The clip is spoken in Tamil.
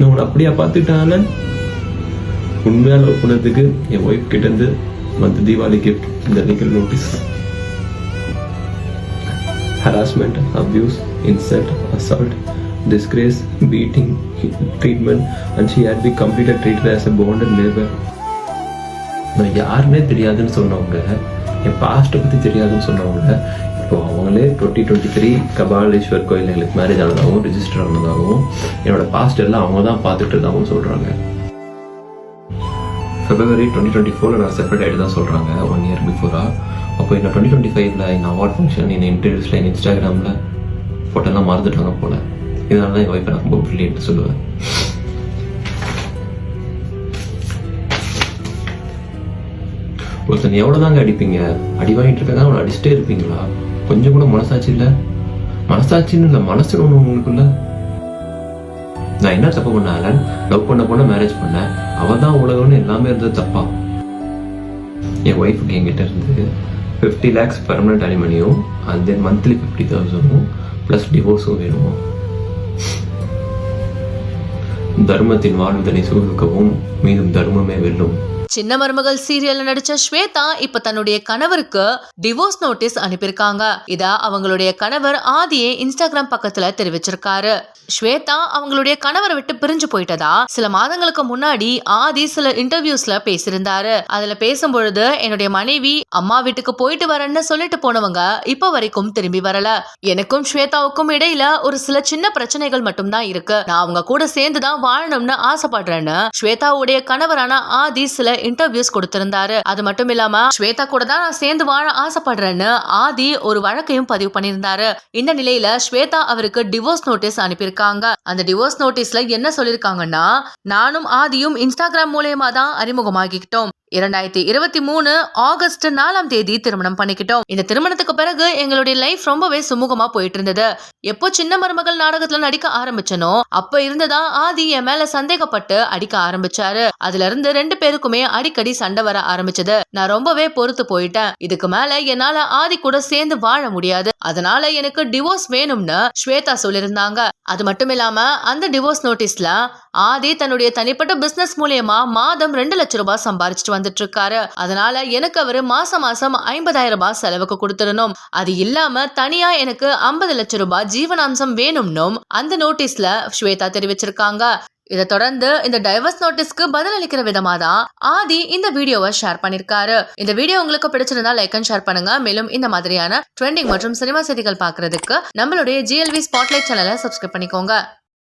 நான் உன்னை அப்படியா பார்த்துட்டான் உண்மையாக லவ் பண்ணதுக்கு என் ஒய்ஃப் கிட்ட இருந்து மற்ற தீபாவளி கிஃப்ட் இந்த legal notice harassment abuse insult assault disgrace, beating, treatment, and she had been completely treated as a bonded neighbor. நான் யாருன்னே தெரியாதுன்னு சொன்னவங்க என் பாஸ்ட்டை பற்றி தெரியாதுன்னு சொன்னவங்க இப்போ அவங்களே டுவெண்ட்டி டுவெண்ட்டி த்ரீ கபாலீஸ்வர் கோயில் எங்களுக்கு மேரேஜ் ஆனதாகவும் ரிஜிஸ்டர் ஆனதாகவும் என்னோட பாஸ்ட் எல்லாம் அவங்க தான் பார்த்துட்டு இருந்தாகவும் சொல்கிறாங்க ஃபெப்ரவரி டுவெண்ட்டி டுவெண்ட்டி ஃபோரில் நான் செப்பரேட் ஆகிட்டு தான் சொல்கிறாங்க ஒன் இயர் பிஃபோராக அப்போ என்ன டுவெண்ட்டி டுவெண்ட்டி ஃபைவ்ல என் அவார்ட் ஃபங்க்ஷன் என் இன்டர்வியூஸில் என் இன்ஸ்டாகிராமில் ஃபோட்டோலாம் மறந்துட்டாங்க போல. இதனால தான் என் ஒய்ஃபை நான் ரொம்ப ப்ரில்லியன்ட்டு சொல்லுவேன். ஒருத்தன் எவ்வளோதாங்க அடிப்பீங்க? அடி வாங்கிட்டு இருக்காங்க அவனை அடிச்சுட்டே இருப்பீங்களா? கொஞ்சம் கூட மனசாட்சி இல்லை? மனசாட்சின்னு இல்லை மனசு ஒன்று உங்களுக்குள்ள நான் என்ன தப்பு பண்ண ஆலன் லவ் பண்ண போன மேரேஜ் பண்ணேன் அவள் தான் உலகம்னு எல்லாமே இருந்தது தப்பா? என் ஒய்ஃபுக்கு என்கிட்ட இருந்து ஃபிஃப்டி லேக்ஸ் பெர்மனன்ட் அனிமனியும் அண்ட் தென் மந்த்லி ஃபிஃப்டி தௌசண்டும் ப்ளஸ் டிவோர்ஸும் வேணுமா? தர்மத்தின் வாழ்தலை சூழ்க்கவும் மீண்டும் தர்மமே வெல்லும். சின்ன மருமகள் சீரியல்ல நடிச்ச ஸ்வேதா இப்ப தன்னுடைய கணவருக்கு டிவோர்ஸ் நோட்டீஸ் அனுப்பியிருக்காங்க. இத அவங்களுடைய கணவர் ஆதியே இன்ஸ்டாகிராம் பக்கத்துல தெரிவிச்சிருக்காரு. ஸ்வேதா அவங்களுடைய கணவரை விட்டு பிரிஞ்சு போயிட்டதா? சில மாதங்களுக்கு முன்னாடி ஆதி சில இன்டர்வியூஸ்ல பேசியிருந்தாரு. அதுல பேசும்பொழுது என்னுடைய மனைவி அம்மா வீட்டுக்கு போயிட்டு வரேன்னு சொல்லிட்டு போனவங்க இப்ப வரைக்கும் திரும்பி வரல. எனக்கும் ஸ்வேதாவுக்கும் இடையில ஒரு சில சின்ன பிரச்சனைகள் மட்டும்தான் இருக்கு. நான் அவங்க கூட சேர்ந்து தான் வாழணும்னு ஆசைப்படுறேன்னு ஸ்வேதாவுடைய கணவரான ஆதி சில இன்டர்வியூஸ் கொடுத்திருந்தாரு. அது மட்டும் இல்லாம ஸ்வேதா கூட தான் நான் சேர்ந்து வாழ ஆசைப்படுறேன்னு ஆதி ஒரு வழக்கையும் பதிவு பண்ணியிருந்தாரு. இந்த நிலையில ஸ்வேதா அவருக்கு டிவோர்ஸ் நோட்டீஸ் அனுப்பியிருக்காங்க. அந்த டிவோர்ஸ் நோட்டீஸ்ல என்ன சொல்லிருக்காங்கன்னா நானும் ஆதியும் இன்ஸ்டாகிராம் மூலியமா தான் அறிமுகமாகிக்கிட்டோம். இரண்டாயிரத்தி இருபத்தி மூணு ஆகஸ்ட் நாலாம் தேதி திருமணம் பண்ணிக்கிட்டோம். இந்த திருமணத்துக்கு பிறகு எங்களுடைய லைஃப் ரொம்பவே சுமூகமா போயிட்டு இருந்தது. எப்போ சின்ன மருமகள் நாடகத்துல நடிக்க ஆரம்பிச்சனோ அப்ப இருந்துதான் ஆதி என் மேல சந்தேகப்பட்டு அடிக்க ஆரம்பிச்சாரு. அதுல இருந்து ரெண்டு பேருக்குமே அடிக்கடி சண்டை வர ஆரம்பிச்சது. நான் ரொம்பவே பொறுத்து போயிட்டேன். இதுக்கு மேல என்னால ஆதி கூட சேர்ந்து வாழ முடியாது. அதனால எனக்கு டிவோர்ஸ் வேணும்னு ஸ்வேதா சொல்லியிருந்தாங்க. அது மட்டும் இல்லாம அந்த டிவோர்ஸ் நோட்டீஸ்ல ஆதி தன்னுடைய தனிப்பட்ட பிசினஸ் மூலியமா மாதம் ரெண்டு லட்ச ரூபாய் சம்பாரிச்சிட்டு வந்துட்டு இருக்காரு அதனால எனக்கு அவரு மாசம் மாசம் ஐம்பதாயிரம் ரூபாய் செலவுக்கு கொடுத்துடணும். அது இல்லாம தனியா எனக்கு ஐம்பது லட்சம் ரூபாய் ஜீவனாம்சம் வேணும்னும் அந்த நோட்டீஸ்ல ஸ்வேதா தெரிவிச்சிருக்காங்க. இதை தொடர்ந்து இந்த டைவர்ஸ் நோட்டீஸ்க்கு பதில் அளிக்கிற விதமா தான் ஆதி இந்த வீடியோவை ஷேர் பண்ணிருக்காரு. இந்த வீடியோ உங்களுக்கு பிடிச்சிருந்தா லைக் அண்ட் ஷேர் பண்ணுங்க. மேலும் இந்த மாதிரியான ட்ரெண்டிங் மற்றும் சினிமா செய்திகள் பாக்குறதுக்கு நம்மளுடைய ஜிஎல்வி ஸ்பாட்லைட் சேனலை சப்ஸ்கிரைப் பண்ணிக்கோங்க.